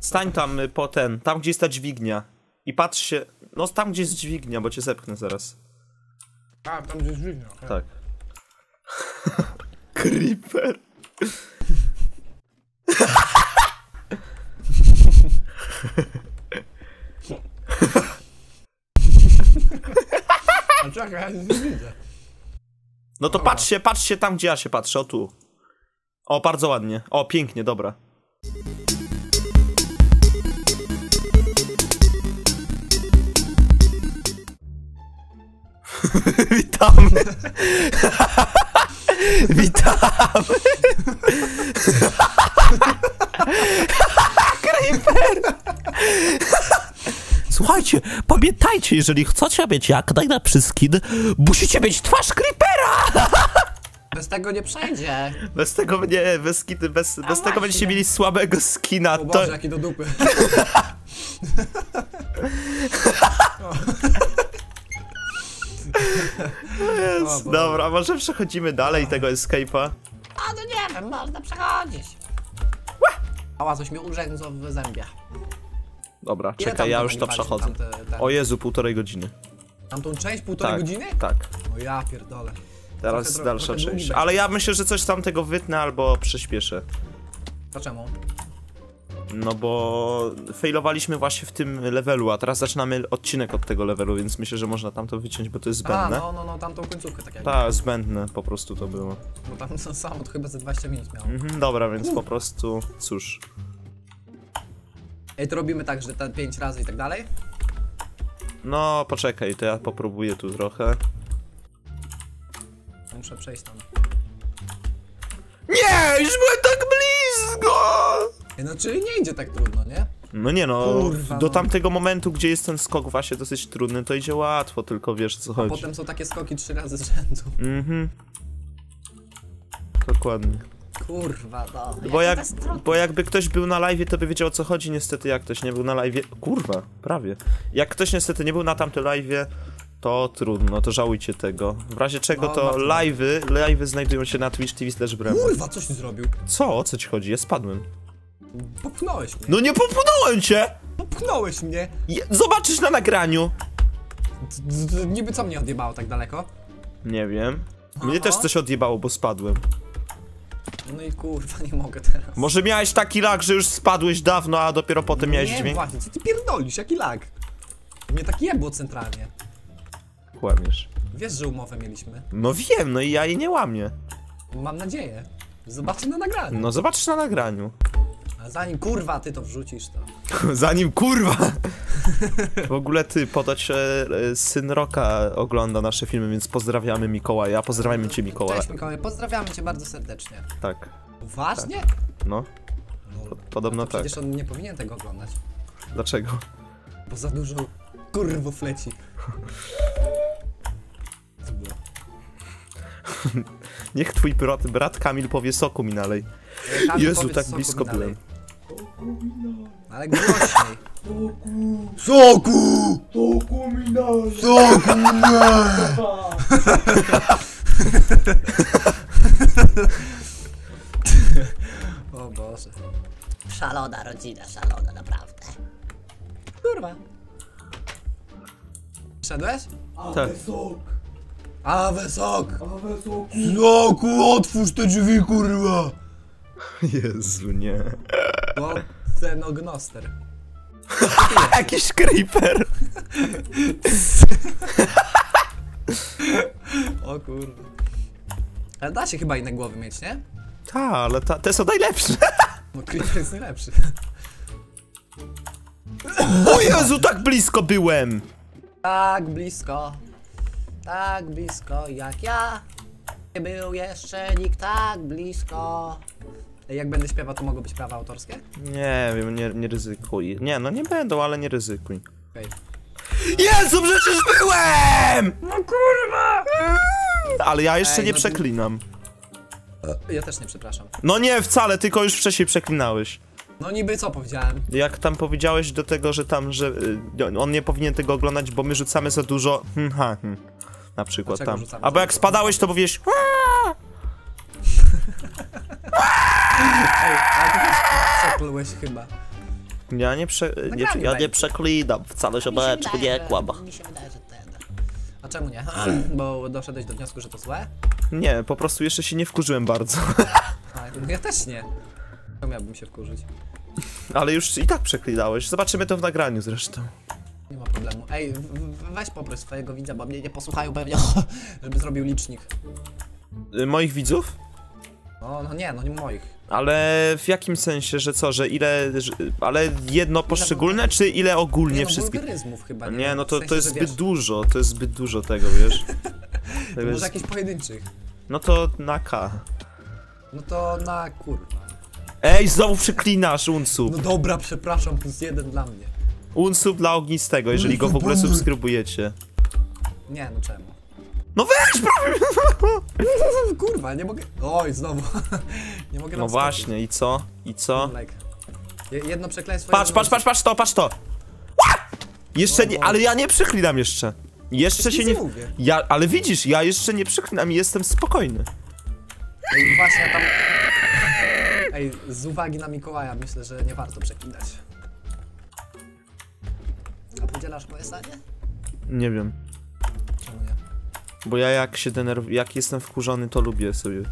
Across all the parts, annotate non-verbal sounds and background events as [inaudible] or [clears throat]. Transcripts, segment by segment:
Stań tam y, po ten, tam gdzie jest ta dźwignia. I patrz się, no tam gdzie jest dźwignia, bo cię zepchnę zaraz. A, tam gdzieś dźwignia. okej. Tak. [laughs] Creeper. A [laughs] czekaj, ja nic nie widzę. No to patrzcie, patrzcie tam gdzie ja się patrzę, o tu. O, bardzo ładnie. O, pięknie, dobra. [laughs] Witamy. [laughs] Witamy. [laughs] Creeper. Słuchajcie, pamiętajcie, jeżeli chcecie mieć jak najlepszy skin, musicie mieć twarz Creepera! Bez tego nie przejdzie. Bez tego nie, bez, skiny, bez, bez tego właśnie. będziecie mieli słabego skina. O To, Boże, jaki do dupy. Jest, O Boże. dobra, może przechodzimy dalej tego escape'a. A no nie wiem, można przechodzić. Ała, coś mi urzędzo w zębie. Dobra, Ile czekaj, tam ja to już to przechodzę. tamte- O Jezu, półtorej godziny. Tamtą część, półtorej Tak, godziny? tak. O ja pierdolę. Teraz Trochę dalsza trochę długi część. będzie. Ale ja myślę, że coś tam tego wytnę albo przyspieszę. Czemu? No bo failowaliśmy właśnie w tym levelu, a teraz zaczynamy odcinek od tego levelu, więc myślę, że można tam to wyciąć, bo to jest A, zbędne. no, no, no, tamtą końcówkę tak jak. Tak, zbędne po prostu to było. Bo tam samo to chyba ze 20 minut miało. Mhm, dobra, więc po prostu, cóż. Ej, to robimy tak, że te 5 razy i tak dalej? No, poczekaj, to ja popróbuję tu trochę. Muszę przejść tam. Nie, już byłem tak blisko! Ej, no czyli nie idzie tak trudno, nie? No nie no, Kurwa, do no. tamtego momentu, gdzie jest ten skok właśnie dosyć trudny, to idzie łatwo, tylko wiesz co chodzi. Potem są takie skoki 3 razy z rzędu. Mhm. Dokładnie. Kurwa, no. Bo, jak, bo jakby ktoś był na live, to by wiedział o co chodzi, niestety jak ktoś nie był na live. Kurwa, prawie. Jak ktoś niestety nie był na tamtym live, to trudno, to żałujcie tego. W razie czego No, to bardzo. live'y, live'y znajdują się na Twitch TV slash. Kurwa, coś ty zrobił? Co? O co ci chodzi? Ja spadłem. Popchnąłeś mnie. No nie popchnąłem cię! Popchnąłeś mnie. Je- Zobaczysz na nagraniu! D- Niby co mnie odjebało tak daleko? Nie wiem. Mnie Aha. też coś odjebało, bo spadłem. No i kurwa, nie mogę teraz. Może miałeś taki lag, że już spadłeś dawno, a dopiero potem miałeś nie, dźwięk? właśnie, co ty pierdolisz, jaki lag? Mnie tak jebło centralnie. Kłamiesz. Wiesz, że umowę mieliśmy. No wiem, no i ja jej nie łamię. Mam nadzieję. Zobaczę na nagraniu. No zobaczysz na nagraniu. A zanim kurwa ty to wrzucisz, to. [laughs] Zanim kurwa! W ogóle ty, podać e, e, syn Roka ogląda nasze filmy, więc pozdrawiamy Mikołaja. Pozdrawiamy cię Mikołaj. Cześć Mikołaj, pozdrawiamy cię bardzo serdecznie. Tak, Uważnie? no. No, Podobno to tak. przecież on nie powinien tego oglądać. Dlaczego? Bo za dużo kurwów leci. Co było? [laughs] Niech twój brat, brat Kamil powie soku mi nalej. Kamil, Jezu, tak blisko byłem. Ale głośniej. Soku! Soku daj! Soku! O Boże. Szalona rodzina, szalona, naprawdę. Kurwa. Szedłeś? Tak. sok! Awe sok! Awe sok! Soku, otwórz te drzwi, kurwa! [laughs] Jezu, nie. Bo ten ognoster. [laughs] Jakiś creeper! O kurwa. Ale da się chyba inne głowy mieć, nie? Ta, ale ta, te są najlepsze. [laughs] Bo Creeper jest najlepszy. O Jezu, tak blisko byłem! Tak blisko. Tak blisko jak ja. Nie był jeszcze nikt tak blisko. Jak będę śpiewał, to mogą być prawa autorskie? Nie wiem, nie, nie ryzykuj. Nie, no nie będą, ale nie ryzykuj. Okej. Jezu, przecież byłem! No kurwa! Ale ja jeszcze Ej, nie no przeklinam. Ja też nie przepraszam. No nie, wcale, tylko już wcześniej przeklinałeś. No niby co powiedziałem? Jak tam powiedziałeś do tego, że tam, że y, on nie powinien tego oglądać, bo my rzucamy za dużo. Hmm, ha, hmm. Na przykład Dlaczego tam. Albo jak spadałeś, to mówiłeś. Ej, ale ty też przeplułeś chyba. Ja nie prze... Nie, ja nie przeklinam, wcale się ziomeczku, nie kłam. Mi się wydaje, że ten. A czemu nie? [clears throat] Bo doszedłeś do wniosku, że to złe? Nie, po prostu jeszcze się nie wkurzyłem bardzo. [laughs] A, ja też nie. To miałbym się wkurzyć. Ale już i tak przeklinałeś. Zobaczymy to w nagraniu zresztą. Nie ma problemu. Ej, weź poproś swojego widza, bo mnie nie posłuchają pewnie, [clears throat] żeby zrobił licznik. Y, Moich widzów? No, no nie, no nie moich. Ale w jakim sensie, że co, że ile... Że, ale jedno poszczególne, czy ile ogólnie Nie, no, wszystkich? chyba, nie? Nie, no W to, sensie, to jest zbyt wiesz, dużo, to jest zbyt dużo tego, wiesz? [laughs] To Tego może jest... jakichś pojedynczych. No to na K. No to na kurwa. Ej, znowu przeklinasz, Unsu. No dobra, przepraszam, plus jeden dla mnie. Unsu dla ognistego, jeżeli go w ogóle subskrybujecie. Nie, no czemu? No weź, prawie! [laughs] Kurwa, nie mogę. Oj, znowu. [laughs] nie mogę No właśnie, i co? I co? Like. Je- Jedno przekleństwo. Patrz, patrz, patrz, patrz to, patrz to! Jeszcze nie, ale ja nie przeklinam jeszcze. Jeszcze się nie... mówię. Ja, ale widzisz, ja jeszcze nie przeklinam i jestem spokojny. Ej, właśnie tam. Ej, z uwagi na Mikołaja myślę, że nie warto przeklinać. A podzielasz moje zdanie? Nie wiem. Bo ja jak się denerwuję, jak jestem wkurzony, to lubię sobie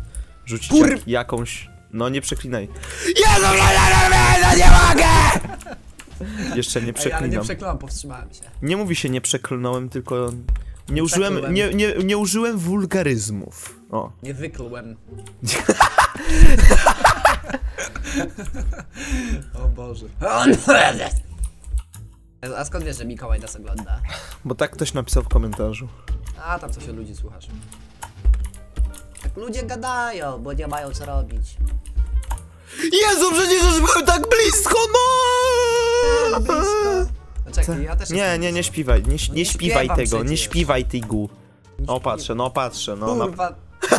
rzucić Kur- jak, jakąś... No nie przeklinaj. Jezu, no, no, nie mogę! Jeszcze nie Ej, ale nie przeklinam. przeklinam, powstrzymałem się. Nie mówi się nie przeklnąłem, tylko nie użyłem, nie, nie, nie użyłem wulgaryzmów. O. Nie wyklułem. [laughs] o Boże. A skąd wiesz, że Mikołaj nas ogląda? Bo tak ktoś napisał w komentarzu. A tam co się ludzi słuchasz. Tak ludzie gadają, bo nie mają co robić. Jezu, przecież już byłem tak blisko, no! Blisko. No czekaj, ja też Nie, jestem nie, nie blisko. śpiewaj, nie, No nie nie śpiewaj śpiewam tego, nie przecież. śpiewaj tej gu. O, patrzę, no patrzę, no. Na... Kurwa. [laughs]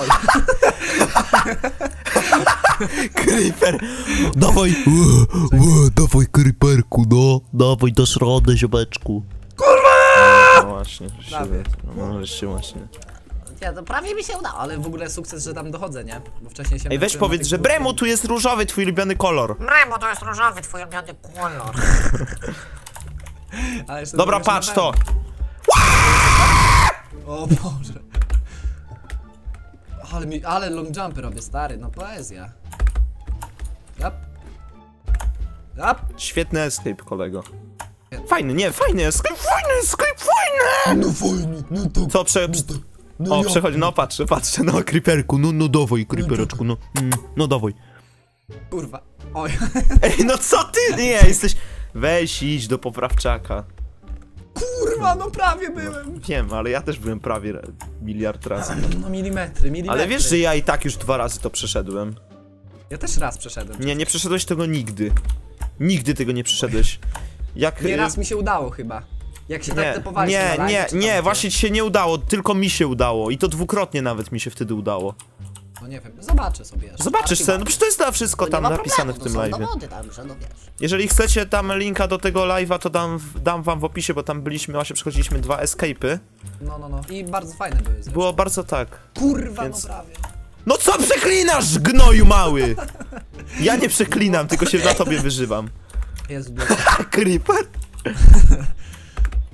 Creeper! Dawaj! Dawaj creeperku, no. Dawaj, dasz radę, ziomeczku. No właśnie, Prawie. rzeczywiście, no wreszcie właśnie. Nie, to prawie mi się udało. Ale w ogóle sukces, że tam dochodzę, nie? Bo wcześniej się Ej, weź męczyłem na powiedz, tych że Bremu, tu jest różowy, twój ulubiony kolor. Mremo, to jest różowy, twój ulubiony kolor. [laughs] Ale jeszcze Dobra, patrz się to. O Boże. Ale mi, ale long jumpy robię, stary, no poezja. Yep. Yep. Świetny escape, kolego. Fajny, nie, fajny escape, fajny escape, fajny! No fajnie, no to... Co, prze... No O, ja- przechodzi, no patrzę, patrzę, no creeperku, no, no dawaj, creepereczku, no, mm, no dawaj. Kurwa. Oj. Ej, no co ty, nie, jesteś... Weź, idź do poprawczaka. Kurwa, no prawie byłem. Wiem, ale ja też byłem prawie ra- miliard razy. No milimetry, milimetry. Ale wiesz, że ja i tak już dwa razy to przeszedłem. Ja też raz przeszedłem. Nie, nie przeszedłeś tego nigdy. Nigdy tego nie przeszedłeś. Jak... Nie raz mi się udało chyba. Jak się tak Nie, nie, na live, nie, nie, gdzie. właśnie ci się nie udało, tylko mi się udało. I to dwukrotnie nawet mi się wtedy udało. No nie wiem, zobaczę sobie. jeszcze. Zobaczysz sobie, no przecież to jest na wszystko To tam napisane w tym są live. dowody tam, że no wiesz. Jeżeli chcecie tam linka do tego live'a, to dam, dam wam w opisie, bo tam byliśmy, właśnie przechodziliśmy dwa escape'y. No, no, no. I bardzo fajne były zresztą. Było bardzo tak. Kurwa, Więc- no prawie. No co przeklinasz, gnoju mały! Ja nie przeklinam, tylko się na tobie wyżywam. Jest. [laughs] Creeper?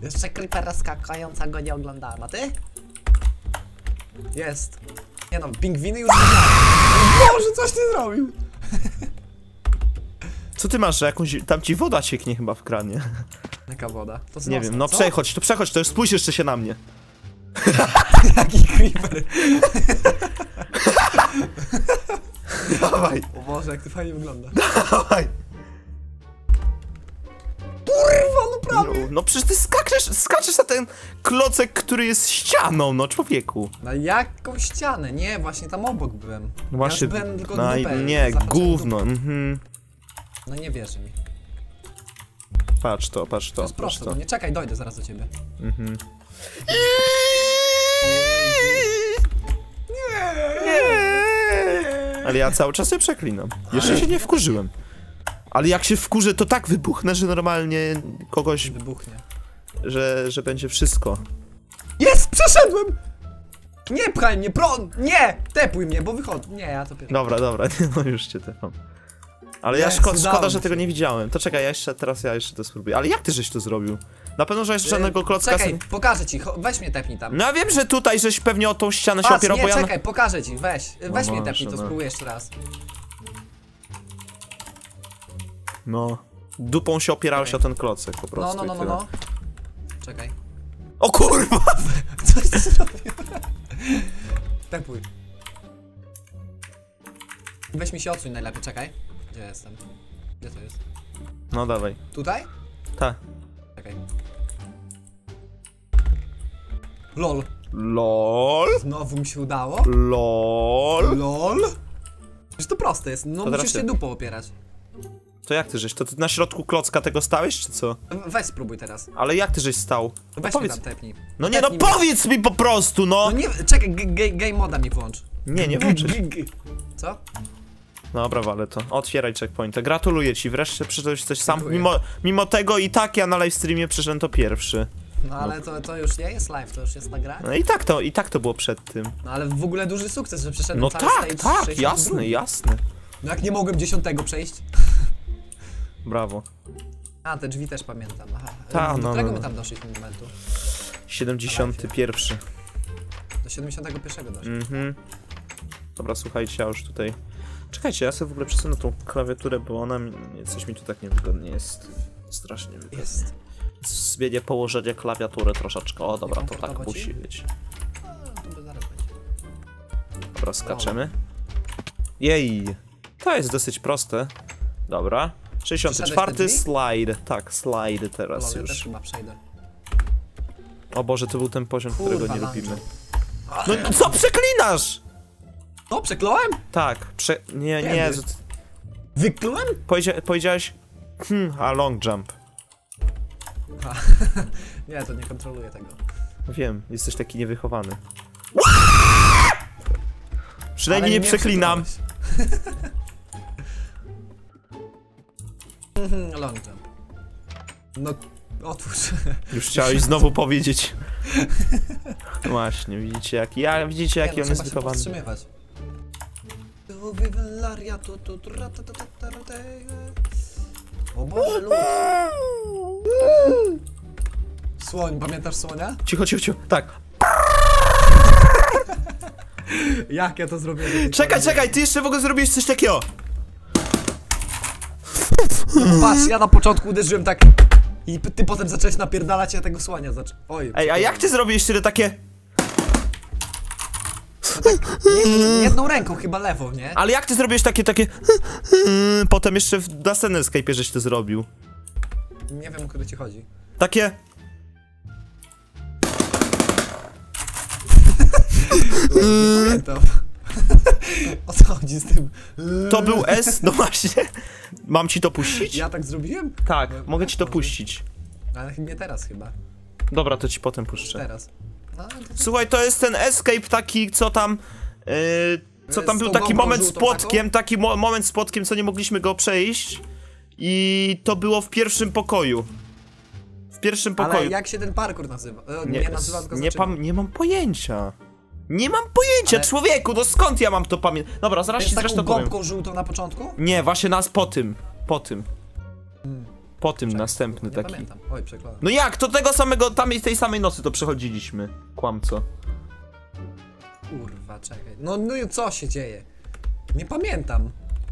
Jeszcze Creepera skakającego nie oglądałem, a ty? Jest. Nie no, pingwiny już. Boże, coś ty zrobił. Co ty masz, że jakąś... Tam ci woda cieknie chyba w kranie. Jaka woda? To Nie wiem, no co? przechodź, to przechodź, to już spójrz jeszcze się na mnie. [laughs] Jaki creeper. [laughs] Dawaj, O Boże, jak ty fajnie wygląda. dawaj. No. No, przecież ty skaczesz, skaczesz na ten klocek, który jest ścianą, no człowieku. Na jaką ścianę? Nie, właśnie tam obok byłem. No właśnie, ja byłem tylko no, dupę, nie, gówno, mhm. No nie wierzy mi. Patrz to, patrz to, To jest proste, to. nie czekaj, dojdę zaraz do ciebie. Ale ja cały czas nie przeklinam. Jeszcze się nie wkurzyłem. Ale jak się wkurzę, to tak wybuchnę, że normalnie kogoś, Wybuchnie. że, że będzie wszystko. Jest! Przeszedłem! Nie pchaj mnie, pro... Nie! Tepuj mnie, bo wychodzę. Nie, ja to pierwszy. Dobra, dobra, [laughs] no już cię tepam. Ale ja Jest, szko udało szkoda, mi że się. tego nie widziałem. To czekaj, ja jeszcze, teraz ja jeszcze to spróbuję. Ale jak ty żeś to zrobił? Na pewno, że jeszcze żadnego Yy, klocka... Czekaj, sobie- pokażę ci, cho- weź mnie tepnij tam. No ja wiem, że tutaj żeś pewnie o tą ścianę się Patrz, opierał, nie, bo ja... czekaj, pokażę ci, weź, weź mnie może, tepnij, to no. spróbuję jeszcze raz. No. Dupą się opierałeś o ten klocek po No, prostu no, no, no, tyle. no. Czekaj. O kurwa! [laughs] Coś ty zrobił? Tepuj. Weź mi się odsuń najlepiej, czekaj. Gdzie jestem? Gdzie to jest? No dawaj. Tutaj? Ta. Czekaj. LOL. LOL. Znowu mi się udało? LOL. LOL? Przecież to proste jest, no musisz się dupą opierać. To jak ty żeś? To ty na środku klocka tego stałeś, czy co? Weź spróbuj teraz. Ale jak ty żeś stał? No Weź powiedz. tam tepnij. No nie, no Tepnij powiedz mi po prostu, no! No nie, czekaj, game moda mi włącz. Nie, nie włączysz. Co? Dobra, wale to. Otwieraj checkpointa. Gratuluję ci, wreszcie przyszedłeś coś sam. Mimo, mimo tego i tak ja na live streamie przyszedłem to pierwszy. No ale to, to już nie jest live, to już jest nagranie. No i tak to, i tak to było przed tym. No ale w ogóle duży sukces, że przeszedłem No tak, tak, 62. jasne, jasne. No jak nie mogłem dziesiątego przejść? Brawo. A, te drzwi też pamiętam, aha. Ta, Do no, którego no, my no. tam doszli w tym momentu? 71. Do 71 doszli. Mhm. Dobra, słuchajcie, ja już tutaj... Czekajcie, ja sobie w ogóle przesunę tą klawiaturę, bo ona mi... Coś mi tu tak niewygodnie jest. Strasznie wygodnie. Jest. Zmienię położenie klawiatury troszeczkę. O, dobra, to tak ci? musi być. Dobra, skaczemy. Jej! To jest dosyć proste. Dobra. 64 Przeszedłeś te drzwi? slide. Tak, slide teraz Lol, ja też już. chyba przejdę. O Boże, to był ten poziom, Kurwa, którego nie lubimy. No co przeklinasz? No, przekląłem? Tak, prze... Nie, nie, z- Wyklułem? powiedzia... powiedziałeś... Hmm, a long jump. [laughs] Nie, to nie kontroluję tego. Wiem, jesteś taki niewychowany. Przynajmniej nie mnie przeklinam. [laughs] [laughs] Long jump. No, otwórz. Już chciałeś [laughs] znowu powiedzieć. Właśnie, widzicie jak ja, widzicie jaki Nie, on no, jest wychowany. powstrzymywać. O Boże, lud. Słoń, pamiętasz słonia? Cicho, cicho, cicho. Tak. [laughs] Jak ja to zrobiłem? Czekaj, czekaj, ty jeszcze w ogóle zrobiłeś coś takiego. [laughs] Patrz, ja na początku uderzyłem tak i ty potem zacząłeś napierdalać, ja tego słonia zaczę... Oj. Ej, a jak ty zrobiłeś tyle takie... Nie, jedną ręką, chyba lewą, nie? Ale jak ty zrobiłeś takie, takie... [laughs] Potem jeszcze w na scenę Skype żeś to zrobił. Nie wiem, o kogo ci chodzi. Takie... [laughs] Nie pamiętam. O co chodzi z tym? To był S, no właśnie. Mam ci to puścić? Ja tak zrobiłem? Tak, mogę ci to puścić. Ale nie teraz chyba. Dobra, to ci potem puszczę. Teraz. No, to... Słuchaj, to jest ten escape taki, co tam... Yy, co tam Z był taki moment z płotkiem, taki mo moment z płotkiem, co nie mogliśmy go przejść. I to było w pierwszym pokoju. W pierwszym Ale pokoju. jak się ten parkour nazywa? E, nie, nazywa, tylko nie, nie mam pojęcia. Nie mam pojęcia, Ale- człowieku, no skąd ja mam to pamiętać? Dobra, zaraz taką zresztą powiem. gąbką żółtą na początku? Nie, właśnie nas po tym. Po tym. Po tym następny Nie taki. pamiętam. Oj, przekładam. No jak? To tego samego, tam tej samej nocy to przechodziliśmy. Kłamco. Kurwa, czekaj. No, no i co się dzieje? Nie pamiętam.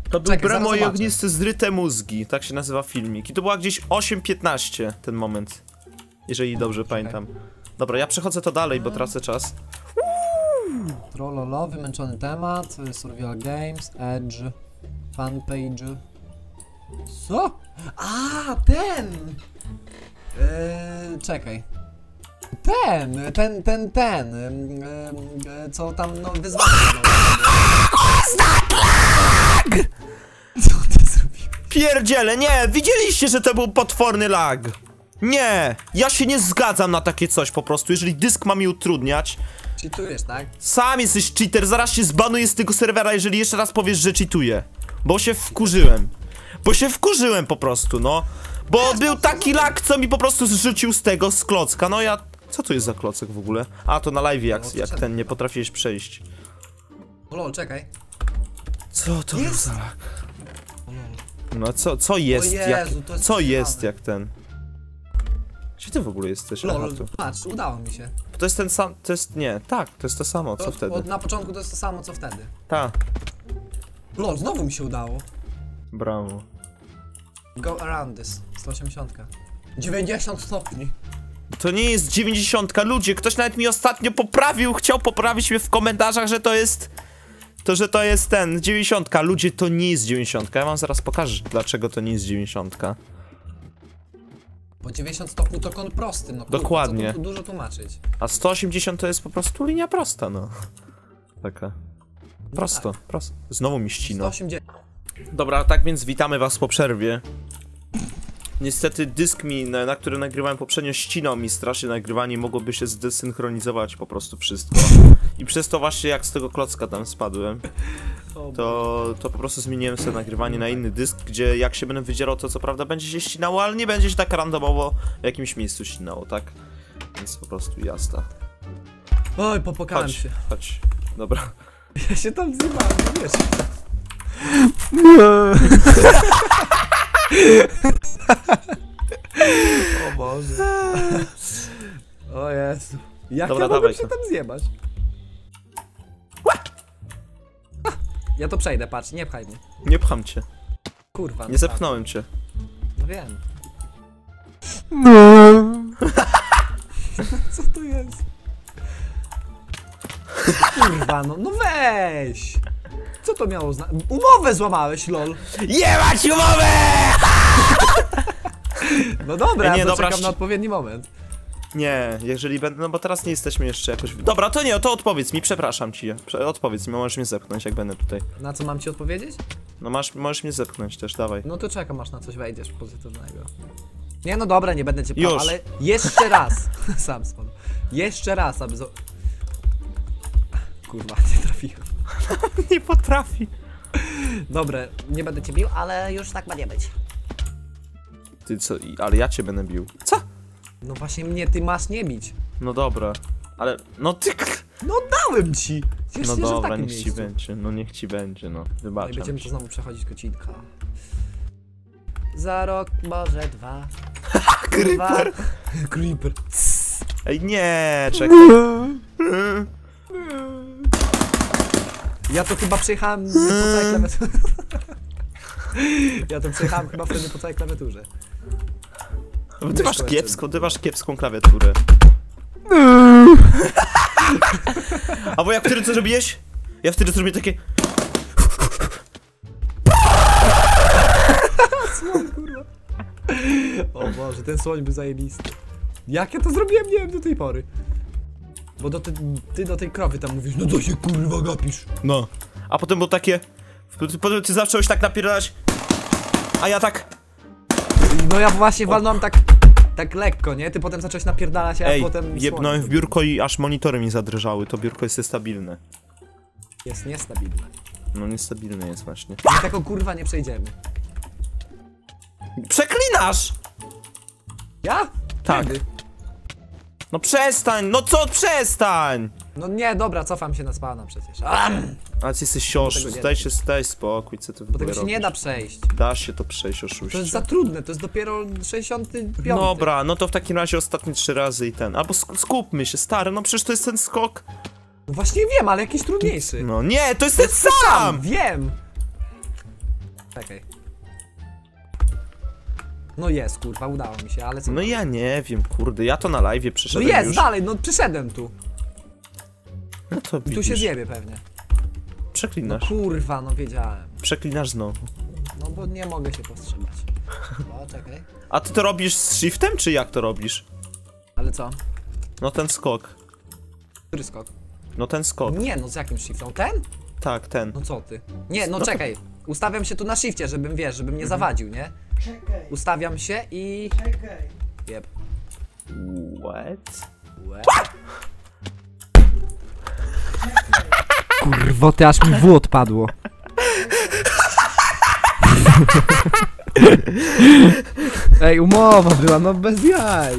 To był Czekaj, Bremo i ognisty zryte mózgi, tak się nazywa filmik. I to była gdzieś 8.15 ten moment. Jeżeli dobrze pamiętam. Dobra, ja przechodzę to dalej, bo tracę czas. Trollolo, wymęczony temat, survival games, edge, fanpage. Co? A, ten! Eee, czekaj. Ten, ten, ten, ten, em, co tam, no, wyzwanie. Co ty zrobiłeś? Pierdziele, nie! Widzieliście, że to był potworny lag! Nie! Ja się nie zgadzam na takie coś po prostu, jeżeli dysk ma mi utrudniać. Cheatujesz, tak? Sam jesteś cheater, zaraz się zbanuję z tego serwera, jeżeli jeszcze raz powiesz, że cheatuję. Bo się wkurzyłem. Bo się wkurzyłem po prostu, no. Bo był taki lag, co mi po prostu zrzucił z tego, z klocka. No ja... Co to jest za klocek w ogóle? A, to na live jak, No, jak ten nie potrafiłeś przejść. Lol, czekaj. Co to Jest. za lol. No co, co jest Jezu, jak... jest Co jest jak ten? Gdzie ty w ogóle jesteś? Aha, Lol, tu. patrz, udało mi się. To jest ten sam... To jest... Nie, tak, to jest to samo, co To- wtedy? Od, na początku to jest to samo, co wtedy. Tak. Lol, znowu mi się udało. Brawo. Go around this. 180. 90 stopni. To nie jest 90, ludzie, ktoś nawet mi ostatnio poprawił, chciał poprawić mnie w komentarzach, że to jest... To, że to jest ten, 90. Ludzie, to nie jest 90. Ja wam zaraz pokażę, dlaczego to nie jest 90. Bo 90 stopni to kąt prosty, no kurwa, Dokładnie. Co tu, tu dużo tłumaczyć. A 180 to jest po prostu linia prosta, no. Taka. Prosto, prosto. Znowu mi ścina. 180. Dobra, tak więc witamy was po przerwie. Niestety dysk mi, na, na którym nagrywałem poprzednio, ścinał mi strasznie nagrywanie, mogłoby się zdesynchronizować po prostu wszystko. I przez to właśnie jak z tego klocka tam spadłem, to, to po prostu zmieniłem sobie nagrywanie na inny dysk, gdzie jak się będę wydzierał, to co prawda będzie się ścinało, ale nie będzie się tak randomowo w jakimś miejscu ścinało, tak? Więc po prostu jazda. Oj, popłakałem Chodź, się. chodź. Dobra. [laughs] Ja się tam zjebałem, no wiesz. [laughs] o Boże. O Jezu. Jak Dobra, ja dawaj się tam zjebać? Ja to przejdę, patrz, nie pchaj mnie. Nie pcham cię. Kurwa. Nie no zepchnąłem cię. tak, No wiem. [laughs] Co to jest? Kurwa, no, no weź! Co to miało znaczyć? Umowę złamałeś, lol! Jebać umowę! [laughs] No dobra, Nie, ja dobra, czekam na odpowiedni moment. Nie, jeżeli będę, no bo teraz nie jesteśmy jeszcze jakoś... Dobra, to nie, to odpowiedz mi, przepraszam ci. Prze odpowiedz mi, możesz mnie zepchnąć, jak będę tutaj. Na co mam ci odpowiedzieć? No masz, możesz mnie zepchnąć też, dawaj. No to czekam, aż na coś wejdziesz pozytywnego. Nie no dobra, nie będę cię pchał, ale jeszcze raz. [laughs] Sam spadł. Jeszcze raz, aby. Kurwa, nie trafiłem. [laughs] nie potrafi. Dobra, nie będę cię bił, Ale już tak ma nie być. Ty co, ale ja cię będę bił. Co? No właśnie mnie ty masz nie bić. No dobra, ale, no ty... No dałem ci! Ciesz No się, że w dobra, takim niech ci miejscu. będzie, no niech ci będzie, no. No i Wybaczam będziemy ci. to znowu przechodzić kocinka. Za rok, może dwa. [laughs] Creeper! [laughs] Creeper. Ej, nie, [laughs] czekaj. Ja to chyba przejechałem po całej klawiaturze. Ja to przejechałem chyba wtedy po całej klawiaturze. Ty masz kiepską, ty masz kiepską klawiaturę. [laughs] A bo jak wtedy co zrobiłeś? Ja wtedy zrobię takie... O Boże, ten słoń był zajebisty. Jak ja to zrobiłem, nie wiem do tej pory. Bo do ty, ty do tej krowy tam mówisz, no to się kurwa gapisz. No. A potem było takie... Potem ty zacząłeś tak napierdalać... A ja tak... No ja właśnie walnąłem tak, tak lekko, nie? Ty potem zacząłeś napierdalać, a ja Ej, potem... jebnąłem w biurko i aż monitory mi zadrżały. To biurko jest niestabilne. Jest niestabilne. No niestabilne jest właśnie. My tego kurwa nie przejdziemy. Przeklinasz! Ja? Tak. Kiedy? No przestań! No co? Przestań! No nie, dobra, cofam się na spawna przecież. Am! Ale ty jesteś nie daj da. się, daj spokój, co ty Bo tego się nie da przejść. Da się to przejść, oszuście. To jest za trudne, to jest dopiero 65. Dobra, no to w takim razie ostatnie trzy razy i ten. Albo sk skupmy się, stary, no przecież to jest ten skok. No właśnie wiem, ale jakiś trudniejszy. No nie, to jest ten sam! Wiem! Czekaj. No jest, kurwa, udało mi się, ale co? No ja nie wiem, kurde, ja to na live no przeszedłem jest, już. dalej, no przyszedłem tu. No to Tu widzisz. się zjebie pewnie. No Przeklinasz. kurwa, no wiedziałem. Przeklinasz znowu. No bo nie mogę się powstrzymać. O, czekaj. A ty to robisz z shiftem, czy jak to robisz? Ale co? No ten skok. Który skok? No ten skok. Nie, no z jakim shiftem? Ten? Tak, ten. No co ty? Nie, no No to- czekaj. Ustawiam się tu na shifcie, żebym, wiesz, żebym nie zawadził, nie? Czekaj, Ustawiam się i... czekaj. Jeb. What? Kurwo, ty aż mi w odpadło. Ej, umowa była, no bez jaj.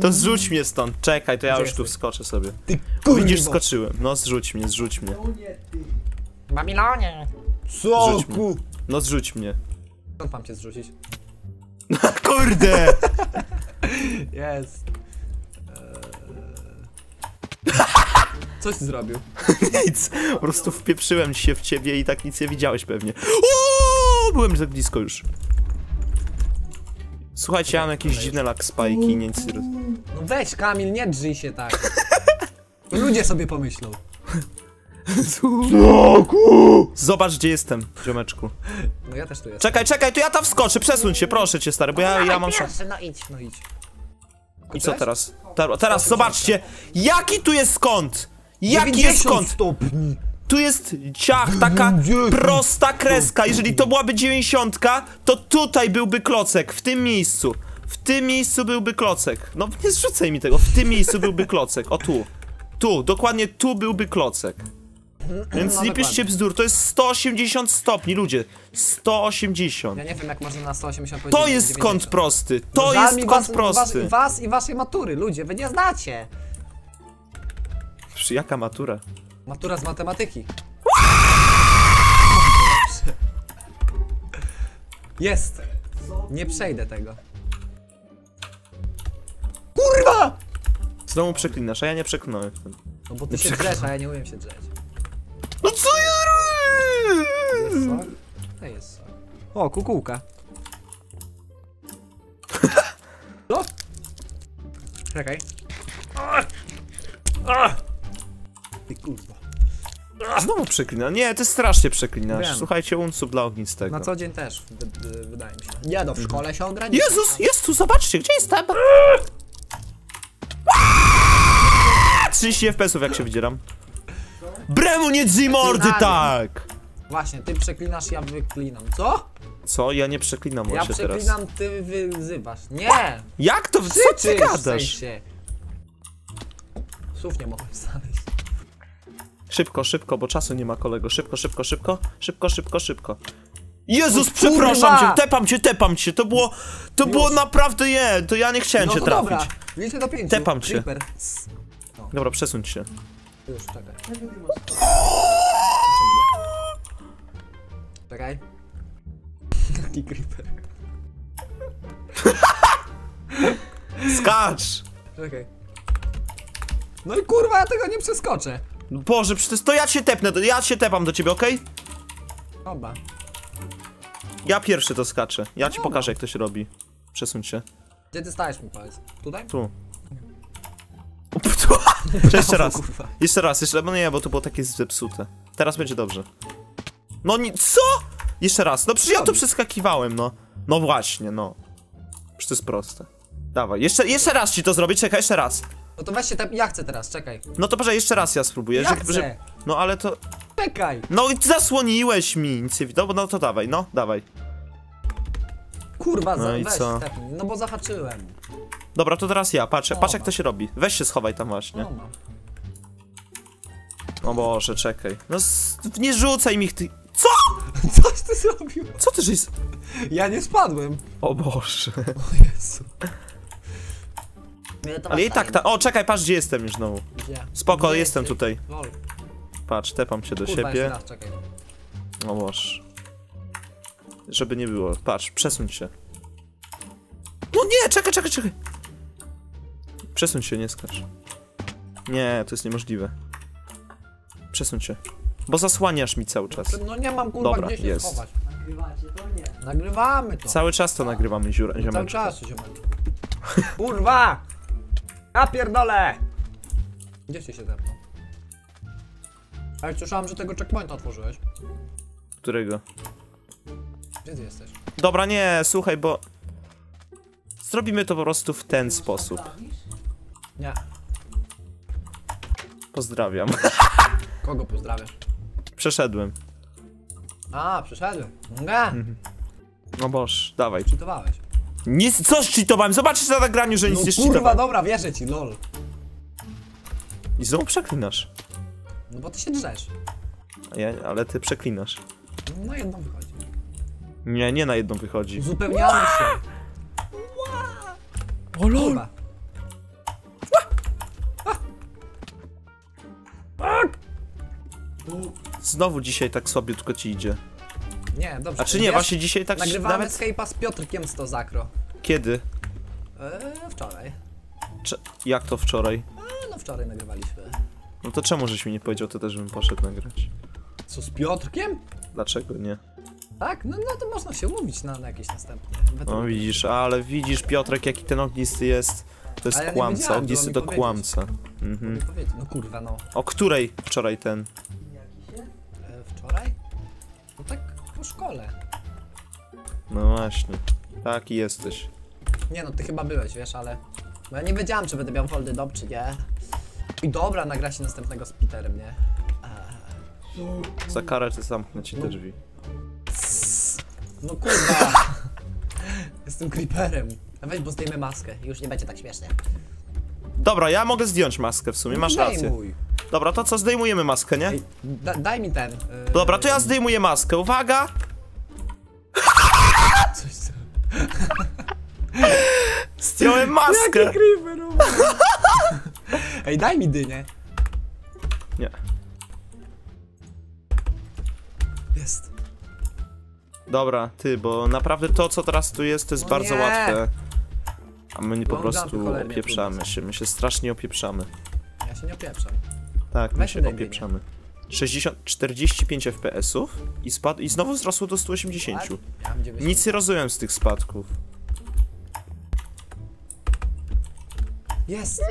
To zrzuć mnie stąd, czekaj, to ja Gdzie już tu wskoczę sobie. Ty Widzisz, skoczyłem. No zrzuć mnie, zrzuć mnie. Babilonie! Zrzuć mnie. Soku! No zrzuć mnie. Skąd mam cię zrzucić? [laughs] Kurde! Jest. Coś ty zrobił. [laughs] Nic. Po prostu wpieprzyłem się w ciebie i tak nic nie widziałeś pewnie. Uuu, byłem tak blisko już. Słuchajcie, ja mam jakieś dziwne lag spajki i nic. No weź Kamil, nie drzyj się tak. Ludzie sobie pomyślą. Zobacz gdzie jestem, ziomeczku. No ja też tu jestem. Czekaj, czekaj, to ja tam wskoczę, przesuń się, proszę cię stary, bo ja, ja mam szansę. No idź. No idź. I co teraz? Ter- Teraz zobaczcie, jaki tu jest skąd? Jaki jest 90 skąd? stopni. Tu jest ciach, taka prosta kreska. Jeżeli to byłaby dziewięćdziesiątka, to tutaj byłby klocek, w tym miejscu. W tym miejscu byłby klocek. No nie zrzucaj mi tego, w tym miejscu byłby klocek. O tu. Tu, dokładnie tu byłby klocek. Więc No, nie piszcie bzdur, to jest 180 stopni, ludzie. 180. Ja nie wiem jak można na 180 To jest 90. kąt prosty, No to żal jest mi kąt was, prosty. Was, was i waszej matury, ludzie, wy nie znacie. Psz, Jaka matura? Matura z matematyki. Jest. Nie przejdę tego. Kurwa! Znowu przeklinasz, a ja nie przeklnąłem. No bo ty Nie się drzesz, a ja nie umiem się drzeć. No co ja robię? Jest sok? To jest sok. O, kukułka. [laughs] Co? Czekaj. Ty kurwa. Znowu przeklina. Nie, ty strasznie przeklinasz. Wiem. Słuchajcie, unsub dla ognistego. Na co dzień też, wy, wy, wydaje mi się. Nie no, w szkole się ogranicza. Jezus, jest tu, zobaczcie, gdzie jestem? 30 FPS-ów jak się wydzieram. Bremu nie drzwi mordy, Przeklinanie. tak! Właśnie, ty przeklinasz, ja wyklinam. Co? Co? Ja nie przeklinam Ja właśnie teraz. przeklinam, ty wyzywasz. Nie! Jak to? Co ty Krzyczysz w gadasz? sensie. Słów nie mogłem znaleźć. Szybko, szybko, bo czasu nie ma kolego. Szybko, szybko, szybko. Szybko, szybko, szybko. Jezus, No przepraszam cię, tepam cię, tepam cię. To było, to było naprawdę je, to ja nie chciałem No cię trafić. dobra, liczę do pięciu. Tepam cię. Creeper. Dobra, przesuń się. Już, czekaj. Czekaj. [laughs] Jaki creeper. Skacz! Czekaj. No i kurwa, ja tego nie przeskoczę. Boże, przecież to ja cię tepnę, ja cię tepam do ciebie, okej? Oba. Ja pierwszy to skaczę. Ja ci pokażę jak to się robi. Przesuń się. Gdzie ty stajesz mi powiedz? Tutaj? Tu. [laughs] Jeszcze raz. Jeszcze raz, jeszcze raz, bo nie, bo to było takie zepsute. Teraz będzie dobrze. No nie, co? Jeszcze raz, no przecież ja tu przeskakiwałem, no. No właśnie, no. Przecież to jest proste. Dawaj, jeszcze, jeszcze raz ci to zrobię, czekaj, jeszcze raz. No to się tep... Ja chcę teraz, czekaj. No to proszę, jeszcze raz ja spróbuję. Ja chcę. No ale to... Czekaj! No i zasłoniłeś mi, nic nie widzę, no to dawaj, no, dawaj. Kurwa, No za... i weź co? tepnij. No bo zahaczyłem. Dobra, to teraz ja, patrz, patrz jak Dobra. to się robi. Weź się schowaj tam właśnie. No, no. O Boże, czekaj. No s- nie rzucaj mi ich ty... Co? [laughs] Coś ty zrobił? Co ty żeś... Ja nie spadłem. O Boże. O Jezu. Ale i tak, ta... o czekaj, patrz gdzie jestem już znowu. Gdzie? Spoko, Gdzie jestem jesteś? tutaj. Lol. Patrz, tepam cię do Kurwa, siebie. raz, czekaj. O Boże. Żeby nie było. Patrz, przesuń się. No nie, czekaj, czekaj, czekaj. Przesuń się, nie skacz. Nie, to jest niemożliwe. Przesuń się. Bo zasłaniasz mi cały czas. No nie mam kurwa Dobra, gdzie się jest. schować. Nagrywacie to nie. Nagrywamy to. Cały czas to nagrywamy, ziura, Cały ziomeczku. czas, ziomek. Kurwa! Ja pierdolę! Gdzie się się zepnął? Ale słyszałem, że tego checkpointa otworzyłeś. Którego? Gdzie ty jesteś? Dobra, nie, słuchaj, bo... Zrobimy to po prostu w ten sposób. Nie. Pozdrawiam. [laughs] Kogo pozdrawiasz? Przeszedłem. A, przyszedłem. Nie, No boż, dawaj. czytowałeś. Nic, co cheatowałem? Zobaczysz na nagraniu, że nic No nie kurwa, cheatowałem. dobra, wierzę ci, lol. I znowu przeklinasz. No bo ty się drzesz. Ja, ale ty przeklinasz. No jedno wychodzi. Nie, nie na jedną wychodzi. Uzupełniamy się. O lol! Znowu dzisiaj tak słabiutko ci idzie. Nie, dobrze. A czy nie, Wiesz, właśnie dzisiaj tak Nagrywamy nawet... Skype'a z Piotrkiem z Tozakro. Kiedy? Eee, wczoraj. Cze- jak to wczoraj? Eee, no wczoraj nagrywaliśmy. No to czemu żeś mi nie powiedział, to też bym poszedł nagrać. Co, z Piotrkiem? Dlaczego nie? Tak? No, no to można się umówić na, na jakieś następne. No widzisz, ale widzisz Piotrek, jaki ten ognisty jest. To jest Ale kłamca, ognisty to kłamca. Mhm. No kurwa, no. O której wczoraj ten? Po szkole. No właśnie. Taki jesteś. Nie no, ty chyba byłeś, wiesz, ale... Bo ja nie wiedziałem, czy będę miał foldy dob, czy nie. I dobra, nagra się następnego z Peterem, nie? Za karę czy zamknę ci te drzwi. No kurwa! [laughs] Jestem creeperem. A weź, bo zdejmę maskę. Już nie będzie tak śmiesznie. Dobra, ja mogę zdjąć maskę w sumie, masz rację. Zdejmuj. Dobra, to co, zdejmujemy maskę, nie? Ej, da, daj mi ten. Yy, Dobra, to ja zdejmuję maskę, uwaga! Coś co... [laughs] Zdjąłem maskę! creeper, [laughs] Ej, daj mi dynię. Nie. Jest. Dobra, ty, bo naprawdę to, co teraz tu jest, to jest No bardzo nie. łatwe. A my nie po prostu opieprzamy się, my się strasznie opieprzamy. Ja się nie opieprzam. Tak, my się opieprzamy. 60, 45 FPS-ów i spadł, i znowu wzrosło do 180. Tak? Ja mam 90. Nic nie rozumiem z tych spadków. Jest!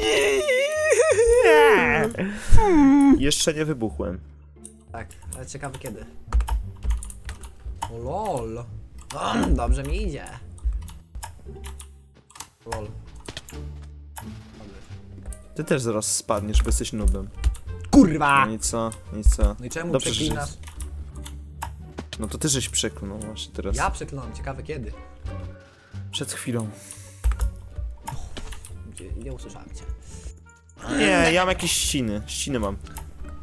Jeszcze nie wybuchłem. Tak, ale ciekawe kiedy. O lol. Dobrze mi idzie. Lol. Ty też zaraz spadniesz, bo jesteś nubem. Kurwa! No i co? No i co? No i czemu Dobrze, że przeklinasz? jest. No to ty żeś przeklnął właśnie teraz. Ja przeklnąłem, ciekawe kiedy. Przed chwilą. Gdzie, nie usłyszałem cię. Nie, ja mam jakieś ściny. Ściny mam.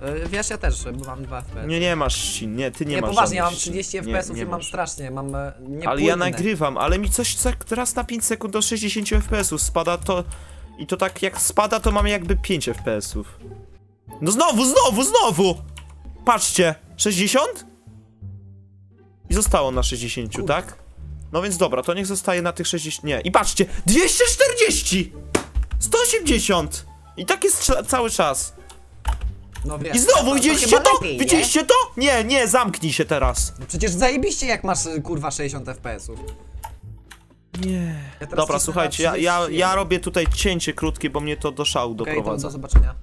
Yy, wiesz, ja też, bo mam 2 FPS. Nie, nie masz ścin. Nie, ty nie, Nie, masz poważnie, ja mam ścin. 30 Nie, FPS-ów nie i mam masz. strasznie, mam e, nie Ale ja nagrywam, ale mi coś co teraz na 5 sekund do 60 FPS-ów spada to... I to tak jak spada, to mam jakby 5 FPS-ów. No znowu, znowu, znowu! Patrzcie, 60? I zostało na 60, tak? No więc dobra, to niech zostaje na tych 60... Nie, i patrzcie, 240! 180! I tak jest cały czas. No wiesz. I znowu, to widzieliście to? lepiej, nie? Widzieliście to? Nie, nie, zamknij się teraz. No przecież zajebiście jak masz y, kurwa 60 FPS-ów. Nie. Ja Dobra, słuchajcie, ja, ja, 30. ja robię tutaj cięcie krótkie, bo mnie to do szału to doprowadza. do zobaczenia.